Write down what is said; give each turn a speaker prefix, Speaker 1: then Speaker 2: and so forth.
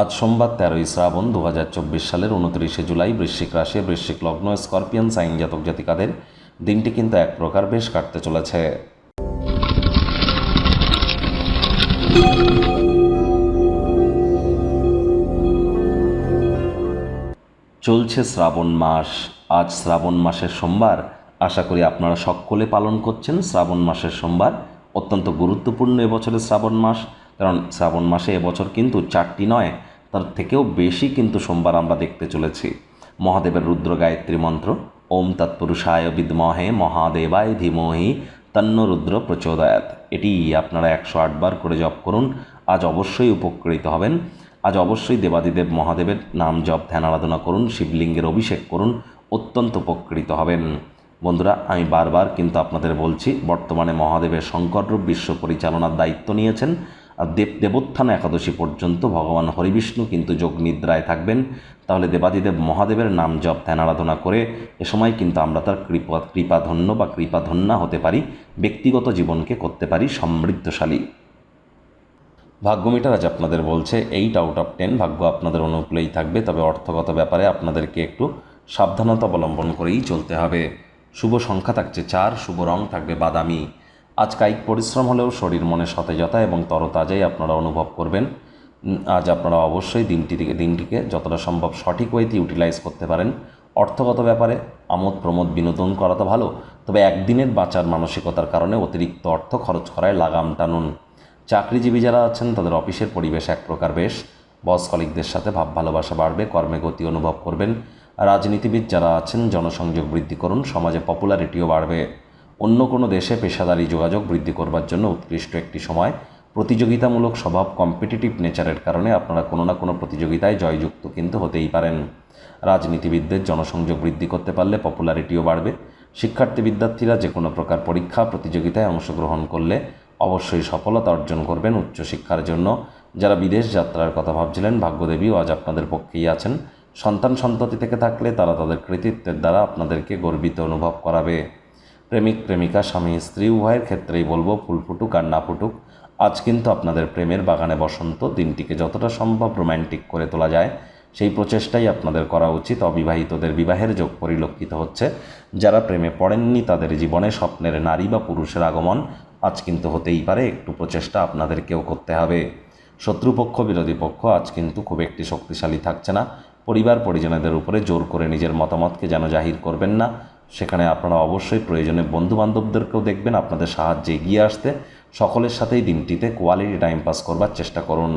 Speaker 1: আজ সোমবার তেরোই শ্রাবণ দু হাজার চব্বিশ সালের উনত্রিশে জুলাই বৃশ্চিক রাশি, বৃশ্চিক লগ্ন, স্করপিয়ান সাইন জাতক জাতিকাদের দিনটি কিন্তু এক প্রকার বেশ কাটতে চলেছে। চলছে শ্রাবণ মাস। আজ শ্রাবণ মাসের সোমবার। আশা করি আপনারা সকলে পালন করছেন। শ্রাবণ মাসের সোমবার অত্যন্ত গুরুত্বপূর্ণ এবছরের শ্রাবণ মাস। কারণ শ্রাবণ মাসে এবছর কিন্তু চারটি নয় তার থেকেও বেশি কিন্তু সোমবার আমরা দেখতে চলেছি। মহাদেবের রুদ্র গায়ত্রী মন্ত্র, ওম তৎপুরুষায় বিদ্মহে মহাদেবায় ধীমহি তন্ন রুদ্র প্রচোদয়াত। এটি আপনারা একশো আটবার করে জপ করুন। আজ অবশ্যই উপকৃত হবেন। আজ অবশ্যই দেবাদিদেব মহাদেবের নাম জপ, ধ্যান আরাধনা করুন, শিবলিঙ্গের অভিষেক করুন, অত্যন্ত উপকৃত হবেন। বন্ধুরা, আমি বারবার কিন্তু আপনাদের বলছি, বর্তমানে মহাদেবের শঙ্কররূপ বিশ্ব পরিচালনার দায়িত্ব নিয়েছেন। দেব দেবোত্থান একাদশী পর্যন্ত ভগবান হরিবিষ্ণু কিন্তু যোগ নিদ্রায় থাকবেন। তাহলে দেবাদিদেব মহাদেবের নাম জপ ধ্যান আরাধনা করে এ সময় কিন্তু আমরা তার কৃপা কৃপাধন্য বা কৃপাধন্যা হতে পারি, ব্যক্তিগত জীবনকে করতে পারি সমৃদ্ধশালী। ভাগ্যমিটার আজ আপনাদের বলছে এইট আউট অফ টেন ভাগ্য আপনাদের অনুকূলেই থাকবে, তবে অর্থগত ব্যাপারে আপনাদেরকে একটু সাবধানতা অবলম্বন করেই চলতে হবে। শুভ সংখ্যা থাকছে চার, শুভ রং থাকবে বাদামি। আজ কায়িক পরিশ্রম হলেও শরীর মনে সতেজতা এবং তরতাজাই আপনারা অনুভব করবেন। আজ আপনারা অবশ্যই দিনটি থেকে দিনটিকে যতটা সম্ভব সঠিক ওয়েতে ইউটিলাইজ করতে পারেন। অর্থগত ব্যাপারে আমোদ প্রমোদ বিনোদন করা তো ভালো, তবে একদিনের বাঁচার মানসিকতার কারণে অতিরিক্ত অর্থ খরচ করায় লাগাম টানুন। চাকরিজীবী যারা আছেন, তাদের অফিসের পরিবেশ এক প্রকার বেশ। বস কলিকদের সাথে ভাব ভালোবাসা বাড়বে, কর্মে গতি অনুভব করবেন। রাজনীতিবিদ যারা আছেন, জনসংযোগ বৃদ্ধি করুন, সমাজে পপুলারিটিও বাড়বে। অন্য কোনো দেশে পেশাদারি যোগাযোগ বৃদ্ধি করবার জন্য উৎকৃষ্ট একটি সময়। প্রতিযোগিতামূলক স্বভাব কম্পিটিটিভ নেচারের কারণে আপনারা কোনো না কোনো প্রতিযোগিতায় জয়যুক্ত কিন্তু হতেই পারেন। রাজনীতিবিদদের জনসংযোগ বৃদ্ধি করতে পারলে পপুলারিটিও বাড়বে। শিক্ষার্থী বিদ্যার্থীরা যে কোনো প্রকার পরীক্ষা, প্রতিযোগিতায় অংশগ্রহণ করলে অবশ্যই সফলতা অর্জন করবেন উচ্চশিক্ষার জন্য। যারা বিদেশ যাত্রার কথা ভাবছিলেন, ভাগ্যদেবীও আজ আপনাদের পক্ষেই আছেন। সন্তান সন্ততি থেকে থাকলে তারা তাদের কৃতিত্বের দ্বারা আপনাদেরকে গর্বিত অনুভব করাবে। প্রেমিক, প্রেমিকা, স্বামী, স্ত্রী, উভয়ের ক্ষেত্রেই বলব ফুল ফুটুক আর না ফুটুক। আজ কিন্তু আপনাদের প্রেমের বাগানে বসন্ত দিনটিকে যতটা সম্ভব রোম্যান্টিক করে তোলা যায়, সেই প্রচেষ্টাই আপনাদের করা উচিত। অবিবাহিতদের বিবাহের যোগ পরিলক্ষিত হচ্ছে। যারা প্রেমে পড়েননি, তাদের জীবনে স্বপ্নের নারী বা পুরুষের আগমন আজ কিন্তু হতেই পারে, একটু প্রচেষ্টা আপনাদেরকেও করতে হবে। শত্রুপক্ষ, বিরোধী পক্ষ আজ কিন্তু খুব একটি শক্তিশালী থাকছে না। পরিবার পরিজনদের উপরে জোর করে নিজের মতামতকে যেন জাহির করবেন না। সেখানে আপনারা অবশ্যই প্রয়োজনে বন্ধু বান্ধবদেরকেও দেখবেন, আপনাদের সাহায্যে এগিয়ে আসতে। সকলের সাথেই দিনটিতে কোয়ালিটি টাইম পাস করবার চেষ্টা করুন।